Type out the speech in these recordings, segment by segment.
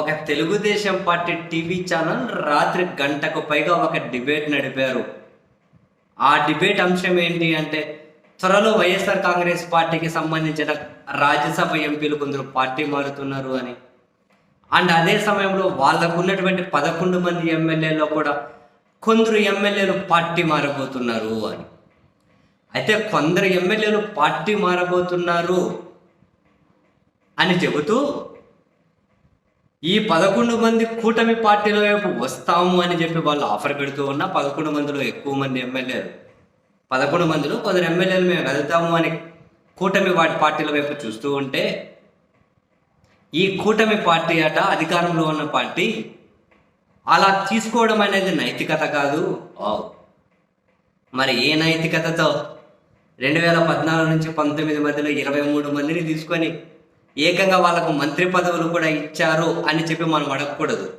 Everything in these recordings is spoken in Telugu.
ఒక తెలుగుదేశం పార్టీ టీవీ ఛానల్ రాత్రి గంటకు పైగా ఒక డిబేట్ నడిపారు. ఆ డిబేట్ అంశం ఏంటి అంటే త్వరలో వైఎస్ఆర్ కాంగ్రెస్ పార్టీకి సంబంధించిన రాజ్యసభ ఎంపీలు కొందరు పార్టీ మారుతున్నారు అని. అండ్ అదే సమయంలో వాళ్ళకు ఉన్నటువంటి పదకొండు మంది ఎమ్మెల్యేలో కూడా కొందరు ఎమ్మెల్యేలు పార్టీ మారబోతున్నారు అని. అయితే కొందరు ఎమ్మెల్యేలు పార్టీ మారబోతున్నారు అని చెబుతూ ఈ పదకొండు మంది కూటమి పార్టీల వైపు వస్తాము అని చెప్పి వాళ్ళు ఆఫర్ పెడుతూ ఉన్న పదకొండు మందిలో ఎక్కువ మంది ఎమ్మెల్యేలు. పదకొండు మందిలో కొందరు ఎమ్మెల్యేలు మేము వెళ్తాము అని కూటమి వాటి పార్టీల వైపు చూస్తూ ఉంటే ఈ కూటమి పార్టీ అట అధికారంలో ఉన్న పార్టీ అలా తీసుకోవడం అనేది నైతికత కాదు. మరి ఏ నైతికతతో? రెండు వేల పద్నాలుగు నుంచి పంతొమ్మిది మధ్యలో ఇరవై మూడు మందిని తీసుకొని ఏకంగా వాళ్ళకు మంత్రి పదవులు కూడా ఇచ్చారు అని చెప్పి మనం అడగకూడదు.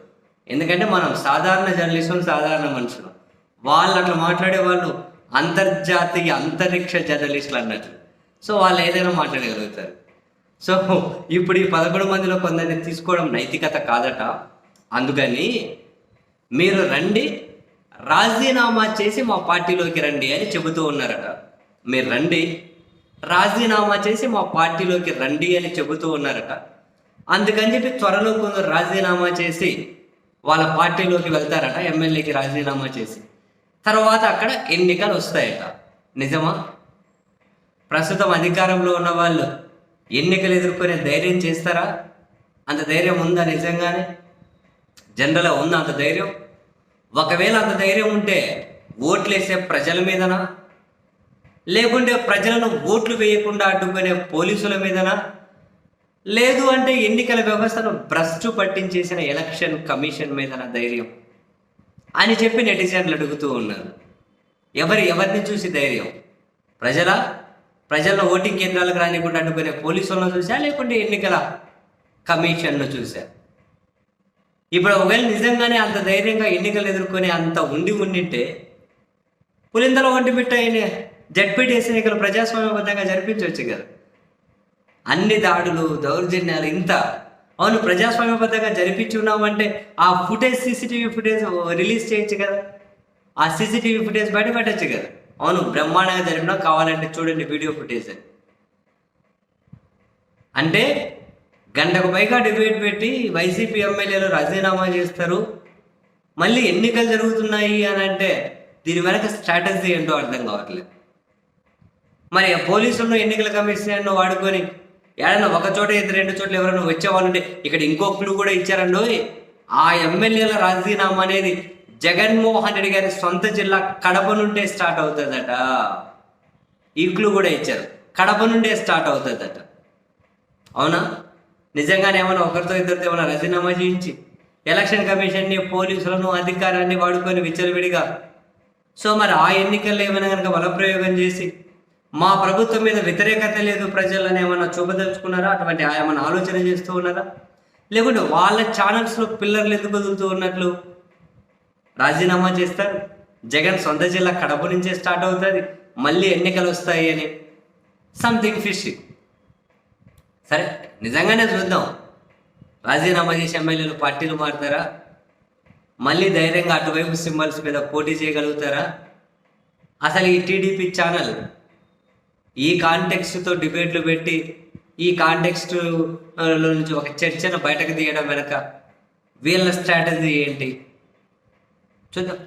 ఎందుకంటే మనం సాధారణ జర్నలిస్టులు సాధారణ మనుషులు. వాళ్ళు అట్లా మాట్లాడే వాళ్ళు అంతర్జాతీయ అంతరిక్ష జర్నలిస్టులు అన్నట్లు. సో వాళ్ళు ఏదైనా మాట్లాడగలుగుతారు. సో ఇప్పుడు ఈ పదకొండు మందిలో కొందరిని తీసుకోవడం నైతికత కాదట. అందుకని మీరు రండి రాజీనామా చేసి మా పార్టీలోకి రండి అని చెబుతూ ఉన్నారట. మీరు రండి. రాజీనామా చేసి మా పార్టీలోకి రండి అని చెబుతూ ఉన్నారట. అందుకని చెప్పి త్వరలో కొందరు రాజీనామా చేసి వాళ్ళ పార్టీలోకి వెళ్తారట ఎమ్మెల్యేకి రాజీనామా చేసి. తర్వాత అక్కడ ఎన్నికలు వస్తాయట. నిజమా? ప్రస్తుతం అధికారంలో ఉన్న వాళ్ళు ఎన్నికలు ఎదుర్కొనే ధైర్యం చేస్తారా? అంత ధైర్యం ఉందా నిజంగానే? జనరల్గా ఉందా అంత ధైర్యం? ఒకవేళ అంత ధైర్యం ఉంటే ఓట్లు వేసే ప్రజల మీదనా? లేకుంటే ప్రజలను ఓట్లు వేయకుండా అడ్డుకునే పోలీసుల మీదనా? లేదు అంటే ఎన్నికల వ్యవస్థను భ్రష్టు పట్టించేసిన ఎలక్షన్ కమిషన్ మీదన ధైర్యం? అని చెప్పి నెటిజన్లు అడుగుతూ ఉన్నారు. ఎవరు ఎవరిని చూసి ధైర్యం? ప్రజల? ప్రజలను ఓటింగ్ కేంద్రాలకు రానికుండా అడ్డుకునే పోలీసులను చూసా? లేకుంటే ఎన్నికల కమిషన్ను చూసా? ఇప్పుడు ఒకవేళ నిజంగానే అంత ధైర్యంగా ఎన్నికలు ఎదుర్కొని అంత ఉండి ఉండింటే పులిందల వంటి బిట్ట అయిన జడ్పీటీసీ ఎన్నికలు ప్రజాస్వామ్యబద్ధంగా జరిపించవచ్చు కదా. అన్ని దాడులు దౌర్జన్యాలు ఇంత. అవును ప్రజాస్వామ్యబద్ధంగా జరిపించి ఉన్నామంటే ఆ ఫుటేజ్ సీసీటీవీ ఫుటేజ్ రిలీజ్ చేయొచ్చు కదా. ఆ సీసీటీవీ ఫుటేజ్ బయట పెట్టచ్చు కదా. అవును బ్రహ్మాండంగా జరిపినా కావాలంటే చూడండి వీడియో ఫుటేజ్. అని అంటే గంటకు పైగా డిబేట్ పెట్టి వైసీపీ ఎమ్మెల్యేలు రాజీనామా చేస్తారు. మళ్ళీ ఎన్నికలు జరుగుతున్నాయి అని అంటే దీని వెనక స్ట్రాటజీ ఏంటో అర్థం కావట్లేదు. మరి పోలీసులను ఎన్నికల కమిషన్ వాడుకొని ఏడన్నా ఒక చోట ఇద్దరు రెండు చోట్ల ఎవరైనా వచ్చేవాళ్ళుంటే ఇక్కడ ఇంకో క్లూ కూడా ఇచ్చారండి ఆ ఎమ్మెల్యేల రాజీనామా అనేది జగన్మోహన్ రెడ్డి గారి సొంత జిల్లా కడప నుండే స్టార్ట్ అవుతుందట. ఈ క్లూ కూడా ఇచ్చారు. కడప నుండే స్టార్ట్ అవుతుందట. అవునా? నిజంగానే ఏమైనా ఒకరితో ఇద్దరితో ఏమైనా రాజీనామా చేయించి ఎలక్షన్ కమిషన్ని పోలీసులను అధికారాన్ని వాడుకొని విచ్చలవిడిగా సో మరి ఆ ఎన్నికల్లో ఏమైనా కనుక బలప్రయోగం చేసి మా ప్రభుత్వం మీద వ్యతిరేకత లేదు ప్రజలని ఏమైనా చూపదలుచుకున్నారా? అటువంటి ఏమైనా ఆలోచన చేస్తూ ఉన్నారా లేకుంటే వాళ్ళ ఛానల్స్లో పిల్లర్లు ఎందుకు వదులుతూ ఉన్నట్లు? రాజీనామా చేస్తారు జగన్ సొంత జిల్లా కడప నుంచే స్టార్ట్ అవుతుంది మళ్ళీ ఎన్నికలు వస్తాయి అని. సంథింగ్ ఫిష్ సరే నిజంగానే చూద్దాం. రాజీనామా చేసి ఎమ్మెల్యేలు పార్టీలు మారుతారా? మళ్ళీ ధైర్యంగా అటువైపు సింబల్స్ మీద పోటీ చేయగలుగుతారా? అసలు ఈ టీడీపీ ఛానల్ ఈ కాంటెక్స్ట్తో డిబేట్లు పెట్టి ఈ కాంటెక్స్ట్ నుంచి ఒక చర్చను బయటకు తీయడం వెనక వీళ్ళ స్ట్రాటజీ ఏంటి? చూద్దాం.